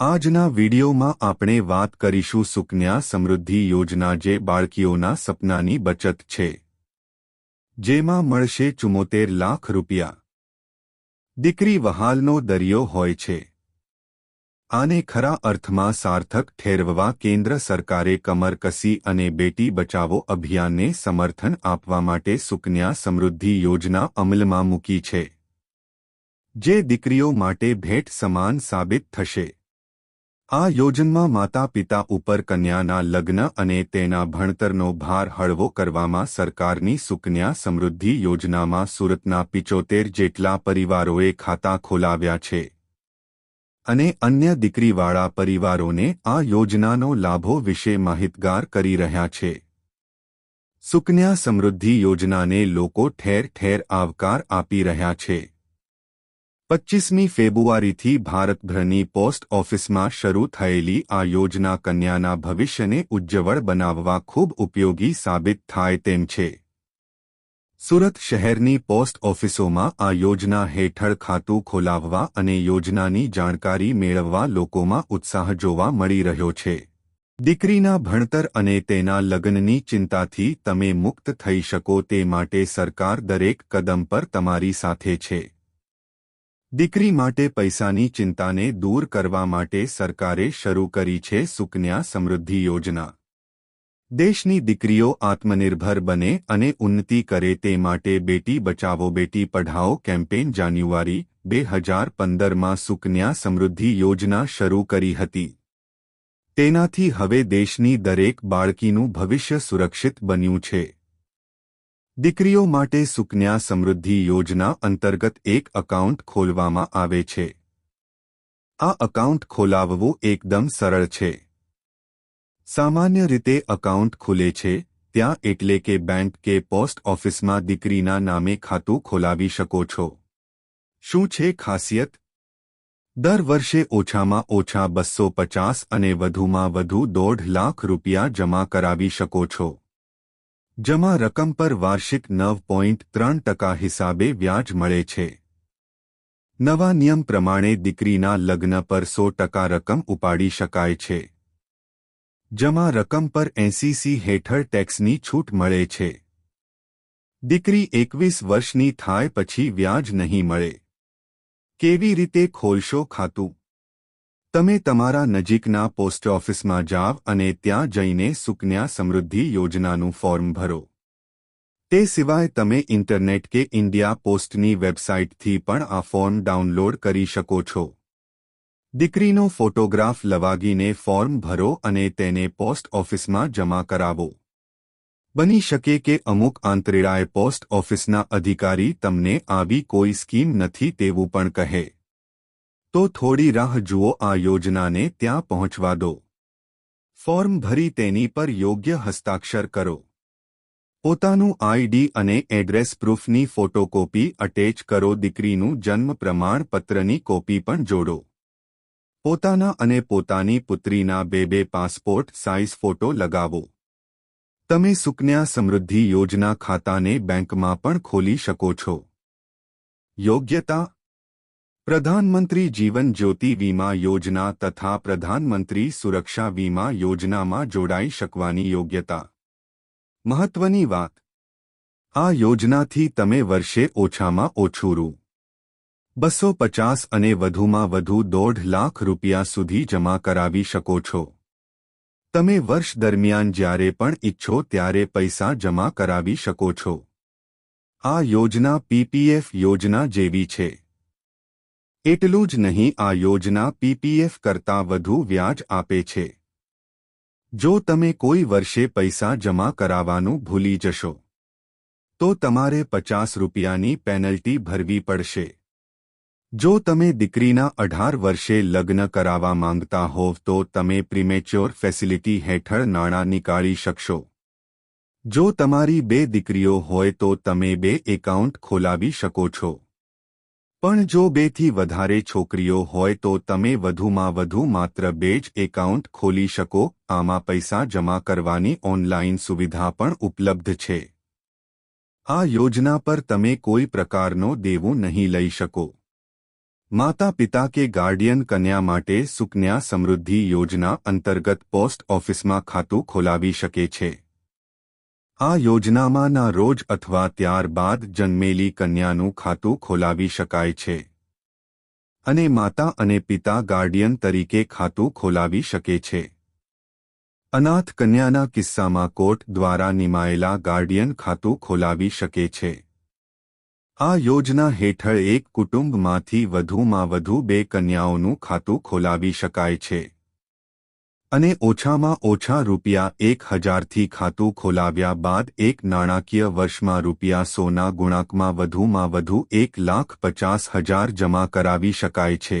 આજના વિડીયોમાં આપણે વાત કરીશું સુકન્યા સમૃદ્ધિ યોજના જે બાળકીઓના સપનાની બચત છે, જેમાં મળશે ચુમ્મોતેર લાખ રૂપિયા. દીકરી વહાલનો દરિયો હોય છે. આને ખરા અર્થમાં સાર્થક ઠેરવવા કેન્દ્ર સરકારે કમર કસી અને બેટી બચાવો અભિયાનને સમર્થન આપવા માટે સુકન્યા સમૃદ્ધિ યોજના અમલમાં મૂકી છે, જે દીકરીઓ માટે ભેટ સમાન સાબિત થશે. આ યોજનમાં માતા પિતા ઉપર કન્યાના લગ્ન અને તેના ભણતરનો ભાર હળવો કરવામાં સરકારની સુકન્યા સમૃદ્ધિ યોજનામાં સુરતના પિચોતેર જેટલા પરિવારોએ ખાતા ખોલાવ્યા છે. અને અન્ય દીકરીવાળા પરિવારોને આ યોજનાનો લાભો વિશે માહિતગાર કરી રહ્યા છે. સુકન્યા સમૃદ્ધિ યોજનાને લોકો ઠેર ઠેર આવકાર આપી રહ્યા છે. પચ્ચીસમી ફેબ્રુઆરીથી ભારતભરની પોસ્ટ ઓફિસમાં શરૂ થયેલી આ યોજના કન્યાના ભવિષ્યને ઉજ્જવળ બનાવવા ખૂબ ઉપયોગી સાબિત થાય તેમ છે. સુરત શહેરની પોસ્ટ ઓફિસોમાં આ યોજના હેઠળ ખાતું ખોલાવવા અને યોજનાની જાણકારી મેળવવા લોકોમાં ઉત્સાહ જોવા મળી રહ્યો છે. દીકરીના ભણતર અને તેના લગ્નની ચિંતાથી તમે મુક્ત થઈ શકો તે માટે સરકાર દરેક કદમ પર તમારી સાથે છે. દીકરી માટે પૈસાની ચિંતાને દૂર કરવા માટે સરકારે શરૂ કરી છે સુકન્યા સમૃદ્ધિ યોજના. દેશની દીકરીઓ આત્મનિર્ભર બને અને ઉન્નતિ કરે તે માટે બેટી બચાવો, બેટી પઢાઓ કેમ્પેન જાન્યુઆરી, બે હજાર પંદરમાં સુકન્યા સમૃદ્ધિ યોજના શરૂ કરી હતી. તેનાથી હવે દેશની દરેક બાળકીનું ભવિષ્ય સુરક્ષિત બન્યું છે. દીકરીઓ માટે સુકન્યા સમૃદ્ધિ યોજના અંતર્ગત એક એકાઉન્ટ ખોલવામાં આવે છે. આ એકાઉન્ટ ખોલાવવું એકદમ સરળ છે. સામાન્ય રીતે એકાઉન્ટ ખુલે છે, ત્યાં એટલે કે બેંક કે પોસ્ટ ઓફિસમાં દીકરીના નામે ખાતું ખોલાવી શકો છો. શું છે ખાસિયત? દર વર્ષે ઓછામાં ઓછા બસો પચાસ અને વધુમાં વધુ દોઢ લાખ રૂપિયા જમા કરાવી શકો છો. જમા રકમ પર વાર્ષિક નવ પોઈન્ટ ત્રણ ટકા હિસાબે વ્યાજ મળે છે. નવા નિયમ પ્રમાણે દીકરીના લગ્ન પર સો ટકા રકમ ઉપાડી શકાય છે. જમા રકમ પર એસીસી હેઠળ ટેક્સની છૂટ મળે છે. દીકરી એકવીસ વર્ષની થાય પછી વ્યાજ નહીં મળે. કેવી રીતે ખોલશો ખાતું? તમે તમારા નજીકના પોસ્ટ ઓફિસમાં જાવ અને ત્યાં જઈને સુકન્યા સમૃદ્ધિ યોજનાનું ફોર્મ ભરો. તે સિવાય તમે ઇન્ટરનેટ કે ઇન્ડિયા પોસ્ટની વેબસાઇટથી પણ આ ફોર્મ ડાઉનલોડ કરી શકો છો. દીકરીનો ફોટોગ્રાફ લવાગીને ફોર્મ ભરો અને તેને પોસ્ટ ઓફિસમાં જમા કરાવો. બની શકે કે અમુક આંતરેડાએ પોસ્ટ ઓફિસના અધિકારી તમને આવી કોઈ સ્કીમ નથી તેવું પણ કહે. તો થોડી રાહ જુઓ, આ યોજનાને ત્યાં પહોંચવા દો. ફોર્મ ભરી તેની પર યોગ્ય હસ્તાક્ષર કરો. પોતાનું આઈડી અને એડ્રેસ પ્રૂફની ફોટોકોપી અટેચ કરો, દીકરીનું જન્મ પ્રમાણપત્રની કોપી પણ જોડો. પોતાના અને પોતાની પુત્રીના બે બે પાસપોર્ટ સાઇઝ ફોટો લગાવો. તમે સુકન્યા સમૃદ્ધિ યોજના ખાતાને બેંકમાં પણ ખોલી શકો છો. યોગ્યતા પ્રધાનમંત્રી જીવન જ્યોતિ વીમા યોજના તથા પ્રધાનમંત્રી સુરક્ષા વીમા યોજનામાં જોડાઈ શકવાની યોગ્યતા. મહત્વની વાત. આ યોજનાથી તમે વર્ષે ઓછામાં ઓછું રૂ. બસો પચાસ અને વધુમાં વધુ દોઢ લાખ રૂપિયા સુધી જમા કરાવી શકો છો. તમે વર્ષ દરમિયાન જ્યારે પણ ઇચ્છો ત્યારે પૈસા જમા કરાવી શકો છો. આ યોજના પીપીએફ યોજના જેવી છે. એટલું જ નહીં, આ યોજના પીપીએફ કરતાં વધુ વ્યાજ આપે છે. જો તમે કોઈ વર્ષે પૈસા જમા કરાવવાનું ભૂલી જશો, તો તમારે પચાસ રૂપિયાની પેનલ્ટી ભરવી પડશે. જો તમે દીકરીના અઢાર વર્ષે લગ્ન કરાવવા માંગતા હોવ, તો તમે પ્રિમેચ્યોર ફેસિલિટી હેઠળ નાણાં નીકાળી શકશો. જો તમારી બે દીકરીઓ હોય, તો તમે બે એકાઉન્ટ ખોલાવી શકો છો. પણ જો બેથી વધારે છોકરીઓ હોય તો તમે વધુમાં વધુ માત્ર બે જ એકાઉન્ટ ખોલી શકો, આમાં પૈસા જમા કરવાની ઓનલાઇન સુવિધા પણ ઉપલબ્ધ છે. આ યોજના પર તમે કોઈ પ્રકારનો દેવું નહીં લઈ શકો. માતા પિતા કે ગાર્ડિયન કન્યા માટે સુકન્યા સમૃદ્ધિ યોજના અંતર્ગત પોસ્ટ ઓફિસમાં ખાતું ખોલાવી શકે છે. આ યોજનામાંના રોજ અથવા ત્યારબાદ જન્મેલી કન્યાનું ખાતું ખોલાવી શકાય છે. અને માતા અને પિતા ગાર્ડિયન તરીકે ખાતું ખોલાવી શકે છે. અનાથ કન્યાના કિસ્સામાં કોર્ટ દ્વારા નિમાયેલા ગાર્ડિયન ખાતું ખોલાવી શકે છે. આ યોજના હેઠળ એક કુટુંબમાંથી વધુમાં વધુ બે કન્યાઓનું ખાતું ખોલાવી શકાય છે. અને ઓછામાં ઓછા રૂપિયા એક હજારથી ખાતું ખોલાવ્યા બાદ એક નાણાકીય વર્ષમાં રૂપિયા સોના ગુણાંકમાં વધુમાં વધુ એક લાખ પચાસ હજાર જમા કરાવી શકાય છે.